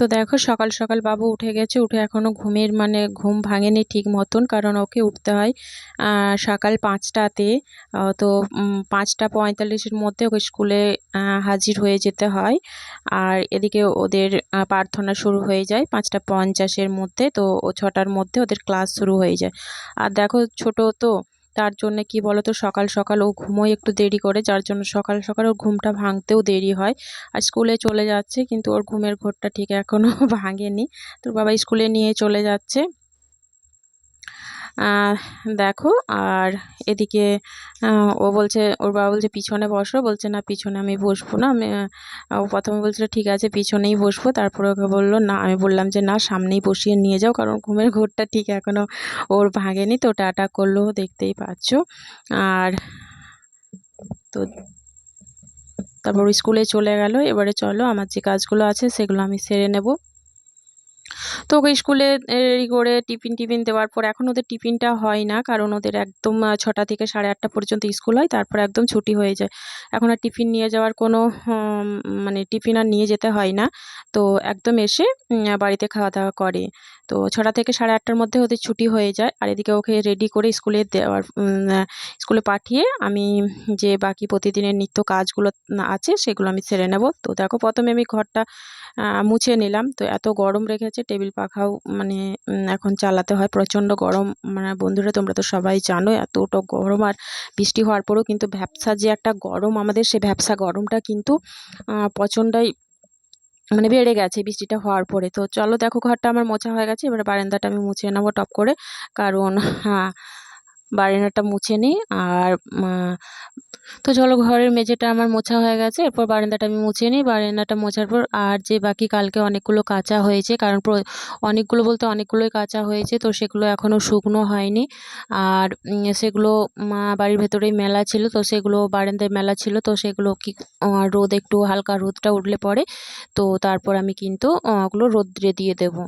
তো দেখো সকাল সকাল বাবু উঠে গেছে, উঠে এখনও ঘুমের মানে ঘুম ভাঙেনি ঠিক মতন, কারণ ওকে উঠতে হয় সকাল পাঁচটাতে তো পাঁচটা পঁয়তাল্লিশের মধ্যে ওকে স্কুলে হাজির হয়ে যেতে হয়। আর এদিকে ওদের প্রার্থনা শুরু হয়ে যায় পাঁচটা পঞ্চাশের মধ্যে, তো ছটার মধ্যে ওদের ক্লাস শুরু হয়ে যায়। আর দেখো ছোট তো তার জন্যে কি বলো তো সকাল সকাল ও ঘুমোয় একটু দেরি করে, যার জন্য সকাল সকাল ওর ঘুমটা ভাঙতেও দেরি হয়। আর স্কুলে চলে যাচ্ছে, কিন্তু ওর ঘুমের ঘোরটা ঠিক এখনও ভাঙেনি। তোর বাবা স্কুলে নিয়ে চলে যাচ্ছে। দেখো, আর এদিকে ও বলছে, ওর বাবা বলছে, পিছনে বসো। বলছে, না, পিছনে আমি বসবো না। আমি ও প্রথমে বলছিল, ঠিক আছে, পিছনেই বসবো। তারপরে ওকে বলল, না। আমি বললাম যে, না, সামনেই বসিয়ে নিয়ে যাও, কারণ ঘুমের ঘোরটা ঠিক এখনও ওর ভাঙেনি। তো টাটা করল, দেখতেই পাচ্ছ। আর তো তারপর স্কুলে চলে গেল। এবারে চলো, আমার যে কাজগুলো আছে, সেগুলো আমি সেরে নেব। তো ওকে স্কুলে রেডি করে টিফিন টিফিন দেওয়ার পর এখন ওদের টিফিনটা হয় না, কারণ ওদের একদম ছটা থেকে সাড়ে আটটা পর্যন্ত স্কুল হয়, তারপর একদম ছুটি হয়ে যায়। এখন আর টিফিন নিয়ে যাওয়ার কোনো মানে টিফিন আর নিয়ে যেতে হয় না। তো একদম এসে বাড়িতে খাওয়া দাওয়া করে। তো ছটা থেকে সাড়ে আটটার মধ্যে ওদের ছুটি হয়ে যায়। আর এদিকে ওকে রেডি করে স্কুলে দেওয়ার স্কুলে পাঠিয়ে আমি যে বাকি প্রতিদিনের নিত্য কাজগুলো আছে সেগুলো আমি সেরে নেব। তো দেখো প্রথমে আমি ঘরটা মুছে নিলাম। তো এত গরম রেখেছে, টেবিল পাখাও মানে এখন চালাতে হয়। প্রচণ্ড গরম। মানে বন্ধুরা, তোমরা তো সবাই জানো, এতটা গরম আর বৃষ্টি হওয়ার পরেও কিন্তু ভ্যাপসা যে একটা গরম আমাদের, সে ভ্যাপসা গরমটা কিন্তু প্রচণ্ডই মানে বেড়ে গেছে বৃষ্টিটা হওয়ার পরে। তো চলো দেখো, ঘরটা আমার মোছা হয়ে গেছে, এবারে বারান্দাটা আমি মুছে নেব টপ করে। কারণ হ্যাঁ বারান্দাটা মুছে নিই আর তো চলো ঘরের মেঝেটা আমার মোছা হয়ে গেছে, এরপর বারান্দাটা আমি মুছে নিই। বারান্দাটা মোছার পর আর যে বাকি কালকে অনেকগুলো কাঁচা হয়েছে, কারণ অনেকগুলো বলতে অনেকগুলোই কাঁচা হয়েছে, তো সেগুলো এখনও শুকনো হয়নি। আর সেগুলো মা বাড়ির ভেতরেই মেলা ছিল, তো সেগুলো বারান্দায় মেলা ছিল, তো সেগুলো কি রোদ একটু হালকা রোদটা উঠলে পরে, তো তারপর আমি কিন্তু ওগুলো রোদ্রে দিয়ে দেবো।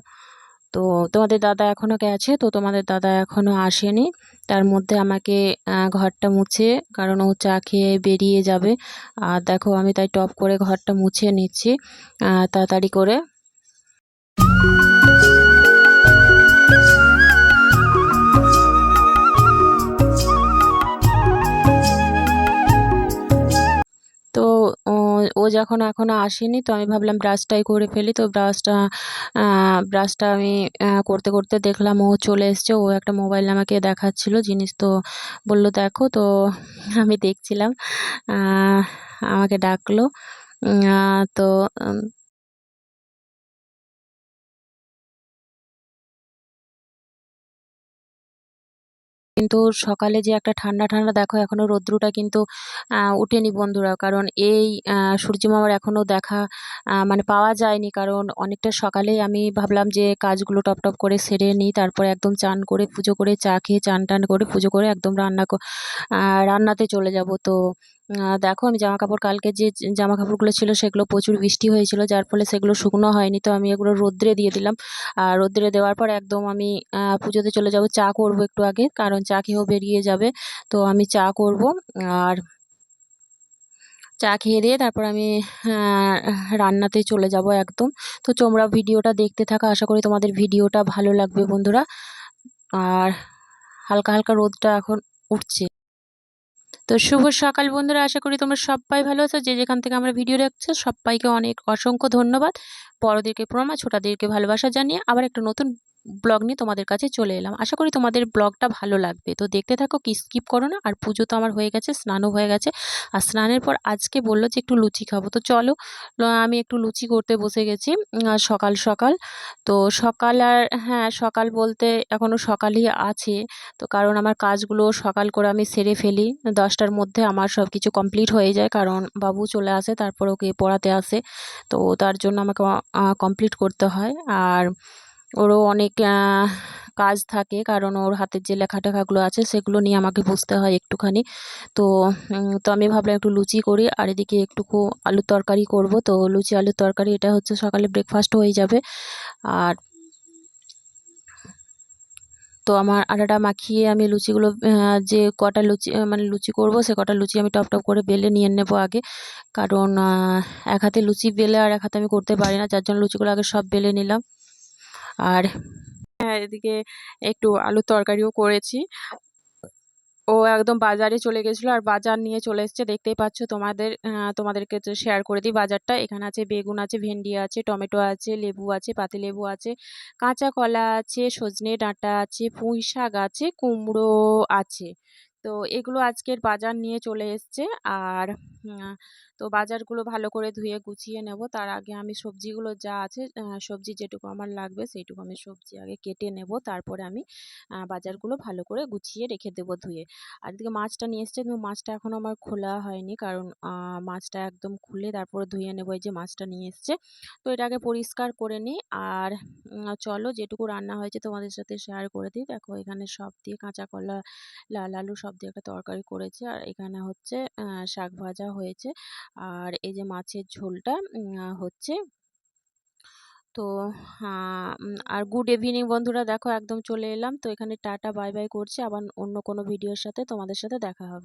তো তোমাদের দাদা এখনও গেছে, তো তোমাদের দাদা এখনও আসেনি। তার মধ্যে আমাকে ঘরটা মুছে, কারণ ও চা খেয়ে বেরিয়ে যাবে। আর দেখো, আমি তাই টপ করে ঘরটা মুছে নিচ্ছি তাড়াতাড়ি করে। তো ও যখন এখনও আসেনি, তো আমি ভাবলাম ব্রাশটাই করে ফেলি। তো ব্রাশটা ব্রাশটা আমি করতে করতে দেখলাম ও চলে এসছে। ও একটা মোবাইল আমাকে দেখাচ্ছিল, জিনিস তো বলল, দেখো। তো আমি দেখছিলাম আমাকে ডাকলো। তো কিন্তু সকালে যে একটা ঠান্ডা ঠান্ডা, দেখো এখনও রৌদ্রটা কিন্তু উঠেনি বন্ধুরা। কারণ এই সূর্যমামার এখনও দেখা মানে পাওয়া যায়নি। কারণ অনেকটা সকালেই আমি ভাবলাম যে কাজগুলো টপ টপ করে সেরে নিই। তারপরে একদম চান করে পুজো করে চা খেয়ে, চান টান করে পুজো করে একদম রান্না রান্নাতে চলে যাব। তো দেখো, আমি জামা কাপড় কালকে যে জামা কাপড়গুলো ছিল সেগুলো প্রচুর বৃষ্টি হয়েছিল, যার ফলে সেগুলো শুকনো হয়নি, তো আমি এগুলো রোদ্রে দিয়ে দিলাম। আর রোদ্রে দেওয়ার পর একদম আমি পুজোতে চলে যাব চা করব একটু আগে, কারণ চা খেয়েও বেরিয়ে যাবে, তো আমি চা করব। আর চা খেয়ে দিয়ে তারপর আমি রান্নাতে চলে যাব একদম। তো তোমরা ভিডিওটা দেখতে থাকা, আশা করি তোমাদের ভিডিওটা ভালো লাগবে বন্ধুরা। আর হালকা হালকা রোদটা এখন উঠছে। তো শুভ সকাল বন্ধুরা, আশা করি তোমরা সবাই ভালো আছো। যে যেখান থেকে আমরা ভিডিও দেখছ, সবাইকে অনেক অসংখ্য ধন্যবাদ। বড়দেরকে প্রণাম, ছোটাদেরকে ভালোবাসা জানিয়ে আবার একটা নতুন ব্লগ নিয়ে তোমাদের কাছে চলে এলাম। আশা করি তোমাদের ব্লগটা ভালো লাগবে। তো দেখতে থাকো কি স্কিপ করো না। আর পুজো তো আমার হয়ে গেছে, স্নানও হয়ে গেছে। আর স্নানের পর আজকে বলল যে একটু লুচি খাব। তো চলো আমি একটু লুচি করতে বসে গেছি সকাল সকাল। তো সকাল আর হ্যাঁ সকাল বলতে এখনও সকালই আছে। তো কারণ আমার কাজগুলো সকাল করে আমি সেরে ফেলি। দশটার মধ্যে আমার সব কিছু কমপ্লিট হয়ে যায়। কারণ বাবু চলে আসে, তারপর ওকে পড়াতে আসে। তো তার জন্য আমাকে কমপ্লিট করতে হয়। আর ওরও অনেক কাজ থাকে। কারণ ওর হাতের যে লেখা টেখাগুলো আছে, সেগুলো নিয়ে আমাকে বুঝতে হয় একটুখানি। তো তো আমি ভাবলাম একটু লুচি করি। আর এদিকে একটুকু আলুর তরকারি করব। তো লুচি, আলুর তরকারি, এটা হচ্ছে সকালে ব্রেকফাস্ট হয়ে যাবে। আর তো আমার আটাটা মাখিয়ে আমি লুচিগুলো যে কটা লুচি মানে লুচি করব, সে কটা লুচি আমি টপ টপ করে বেলে নিয়ে নেব আগে। কারণ এক হাতে লুচি বেলে আর এক হাতে আমি করতে পারি না। যার জন্য লুচিগুলো আগে সব বেলে নিলাম। আর হ্যাঁ এদিকে একটু আলুর তরকারিও করেছি। ও একদম বাজারে চলে গেছিল আর বাজার নিয়ে চলে এসছে। দেখতেই পাচ্ছ তোমাদের তোমাদেরকে তো শেয়ার করে দিই বাজারটা। এখানে আছে বেগুন আছে, ভেন্ডি আছে, টমেটো আছে, লেবু আছে, পাতিলেবু আছে, কাঁচা কলা আছে, সজনে ডাঁটা আছে, পুঁই শাক আছে, কুমড়ো আছে। তো এগুলো আজকের বাজার নিয়ে চলে এসছে। আর তো বাজারগুলো ভালো করে ধুয়ে গুছিয়ে নেব। তার আগে আমি সবজিগুলো যা আছে সবজি যেটুকু আমার লাগবে সেইটুকু আমি সবজি আগে কেটে নেব। তারপরে আমি বাজারগুলো ভালো করে গুছিয়ে রেখে দেবো ধুয়ে। আর এদিকে মাছটা নিয়ে এসছে, কিন্তু মাছটা এখনও আমার খোলা হয়নি। কারণ মাছটা একদম খুলে তারপরে ধুয়ে নেব এই যে মাছটা নিয়ে এসছে। তো এটাকে পরিষ্কার করে নিই। আর চলো যেটুকু রান্না হয়েছে তোমাদের সাথে শেয়ার করে দিই। দেখো এখানে সব দিয়ে কাঁচা কলা, লাল আলু সব দিয়ে একটা তরকারি করেছে। আর এখানে হচ্ছে শাক ভাজা হয়েছে। আর এই যে মাছের ঝোলটা হচ্ছে। তো আর গুড ইভিনিং বন্ধুরা, দেখো একদম চলে এলাম। তো এখানে টাটা, বাই বাই করছি। আবার অন্য কোনো ভিডিওর সাথে তোমাদের সাথে দেখা হবে।